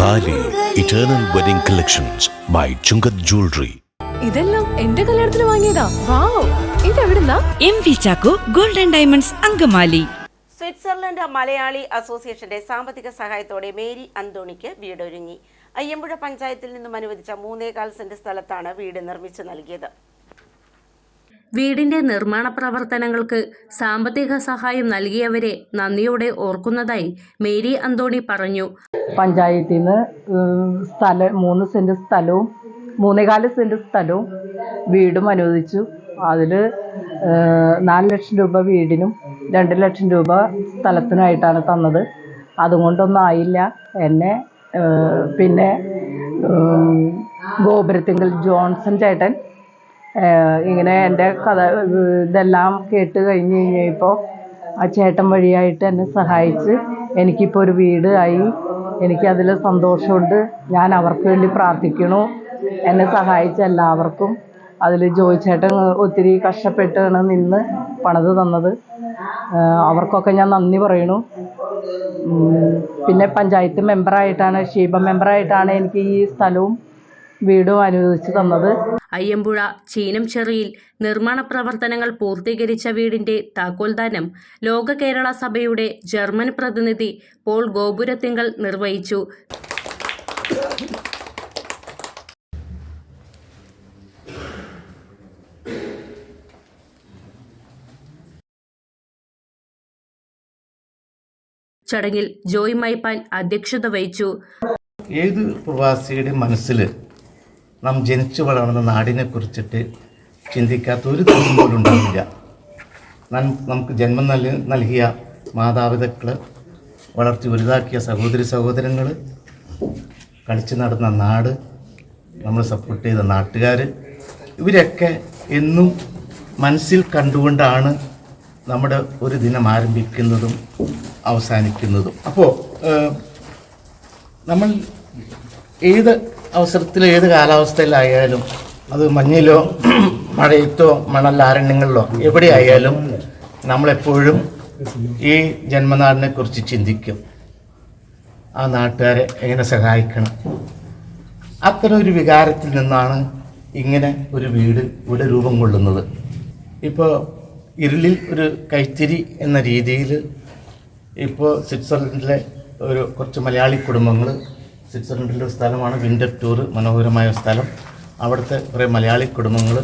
താലി eternal wedding collections by Chungath jewellery ഇതെല്ലാം എന്റെ കല്യാണത്തിന് വാങ്ങിയതാ. Wow. ഇതെവിടുന്നാ? M V Chacko golden diamonds Angamaly. Switzerland Malayali അസോസിയേഷന്റെ സാമ്പത്തിക സഹായത്തോടെ മേരി അന്തോണിക്ക് വീടൊരുങ്ങി. അയ്യമ്പുഴ പഞ്ചായത്തിൽ നിന്നും അനുവദിച്ച മൂന്നേകാൽ സെന്റ് സ്ഥലത്താണ് വീട് നിർമ്മിച്ചു നൽകിയത്. വീടിന്റെ നിർമ്മാണ പ്രവർത്തനങ്ങൾക്ക് സാമ്പത്തിക സഹായം നൽകിയവരെ നന്ദിയോടെ ഓർക്കുന്നതായി മേരി അന്തോണി പറഞ്ഞു. പഞ്ചായത്തിൽ നിന്ന് സ്ഥലം മൂന്ന് സെന്റ് സ്ഥലവും മൂന്നേകാൽ സെന്റ് സ്ഥലവും വീടും അനുവദിച്ചു. അതിൽ നാല് ലക്ഷം രൂപ വീടിനും രണ്ട് ലക്ഷം രൂപ സ്ഥലത്തിനായിട്ടാണ് തന്നത്. അതുകൊണ്ടൊന്നും ആയില്ല എന്നെ പിന്നെ ഗോപുരത്തിങ്കൽ ജോൺസൺ ചേട്ടൻ ഇങ്ങനെ എന്റെ കഥ ഇതെല്ലാം കേട്ട് കഴിഞ്ഞ് കഴിഞ്ഞപ്പോൾ ആ ചേട്ടൻ വഴിയായിട്ട് എന്നെ സഹായിച്ച് എനിക്കിപ്പോൾ ഒരു വീട് ആയി എനിക്കതിൽ സന്തോഷമുണ്ട്. ഞാൻ അവർക്ക് വേണ്ടി പ്രാർത്ഥിക്കണു. എന്നെ സഹായിച്ച എല്ലാവർക്കും അതിൽ ജോയി ചേട്ടൻ ഒത്തിരി കഷ്ടപ്പെട്ടാണ് നിന്ന് പണിത് തന്നത്. അവർക്കൊക്കെ ഞാൻ നന്ദി പറയണു പിന്നെ പഞ്ചായത്ത് മെമ്പറായിട്ടാണ് ഷീബ മെമ്പറായിട്ടാണ് എനിക്ക് ഈ സ്ഥലവും വീടും അനുവദിച്ചു തന്നത്. അയ്യമ്പുഴ ചീനംചെറിയിൽ നിർമ്മാണ പ്രവർത്തനങ്ങൾ പൂർത്തീകരിച്ച വീടിന്റെ താക്കോൽദാനം ലോക കേരള സഭയുടെ ജർമ്മൻ പ്രതിനിധി പോൾ ഗോപുരത്തിങ്കൾ നിർവഹിച്ചു. ചടങ്ങിൽ ജോയ് മൈപ്പാൻ അധ്യക്ഷത വഹിച്ചു. ഏത് പ്രവാസിയുടെ മനസ്സിൽ നാം ജനിച്ചു വളർന്ന നാടിനെ കുറിച്ചിട്ട് ചിന്തിക്കാത്ത ഒരു ദിവസം പോലും ഉണ്ടാവില്ല. നമുക്ക് ജന്മം നൽ നൽകിയ മാതാപിതാക്കൾ വളർത്തി വലുതാക്കിയ സഹോദരി സഹോദരങ്ങൾ കളിച്ചു നടന്ന നാട് നമ്മൾ സപ്പോർട്ട് ചെയ്ത നാട്ടുകാർ ഇവരൊക്കെ എന്നും മനസ്സിൽ കണ്ടുകൊണ്ടാണ് നമ്മുടെ ഒരു ദിനം ആരംഭിക്കുന്നതും അവസാനിക്കുന്നതും. അപ്പോൾ നമ്മൾ ഏത് അവസരത്തിൽ ഏത് കാലാവസ്ഥയിലായാലും അത് മഞ്ഞിലോ മഴയത്തോ മണലാരണ്യങ്ങളിലോ എവിടെയായാലും നമ്മളെപ്പോഴും ഈ ജന്മനാടിനെ കുറിച്ച് ചിന്തിക്കും. ആ നാട്ടുകാരെ എങ്ങനെ സഹായിക്കണം? അത്തരം ഒരു വികാരത്തിൽ നിന്നാണ് ഇങ്ങനെ ഒരു വീട് ഇവിടെ രൂപം കൊള്ളുന്നത്. ഇപ്പോൾ ഇരുളിൽ ഒരു കൈത്തിരി എന്ന രീതിയിൽ ഇപ്പോൾ സ്വിറ്റ്സർലൻഡിലെ ഒരു കുറച്ച് മലയാളി കുടുംബങ്ങൾ സ്വിറ്റ്സർലൻഡിലെ ഒരു സ്ഥലമാണ് വിന്റർ ടൂർ മനോഹരമായ സ്ഥലം. അവിടുത്തെ കുറേ മലയാളി കുടുംബങ്ങൾ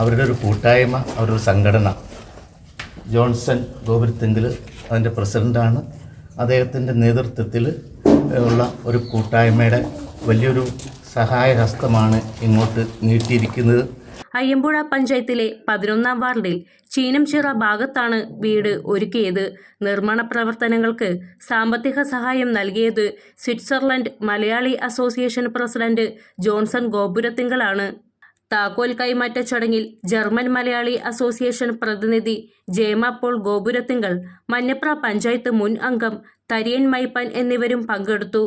അവരുടെ ഒരു കൂട്ടായ്മ അവരുടെ ഒരു സംഘടന. ജോൺസൺ ഗോപുരത്തെങ്കിൽ അതിന്റെ പ്രസിഡന്റാണ് അദ്ദേഹത്തിന്റെ നേതൃത്വത്തിൽ ഉള്ള ഒരു കൂട്ടായ്മയുടെ വലിയൊരു സഹായഹസ്തമാണ് ഇങ്ങോട്ട് നീട്ടിയിരിക്കുന്നത്. അയ്യമ്പുഴ പഞ്ചായത്തിലെ പതിനൊന്നാം വാർഡിൽ ചീനംചിറ ഭാഗത്താണ് വീട് ഒരുക്കിയത്. നിർമ്മാണ പ്രവർത്തനങ്ങൾക്ക് സാമ്പത്തിക സഹായം നൽകിയത് Switzerland Malayali association president Johnson ഗോപുരത്തിങ്കളാണ്. താക്കോൽ കൈമാറ്റ ചടങ്ങിൽ ജർമ്മൻ മലയാളി അസോസിയേഷൻ പ്രതിനിധി ജേമ പോൾ ഗോപുരത്തിങ്കൾ മഞ്ഞപ്ര പഞ്ചായത്ത് മുൻ അംഗം തരിയൻ മൈപ്പൻ എന്നിവരും പങ്കെടുത്തു.